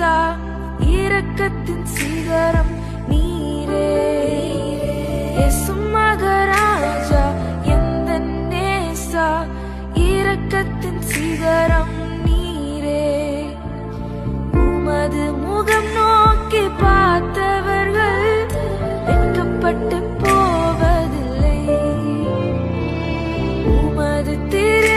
நேசா இரக்கத்தின் சிகரம் நீரே. இயேசு மகராஜா எந்த நேசா இரக்கத்தின் சிகரம் நீரே. உமது முகம் நோக்கி பார்த்தவர்கள் வெட்கப்பட்டு போவதில்லை. உமது திரு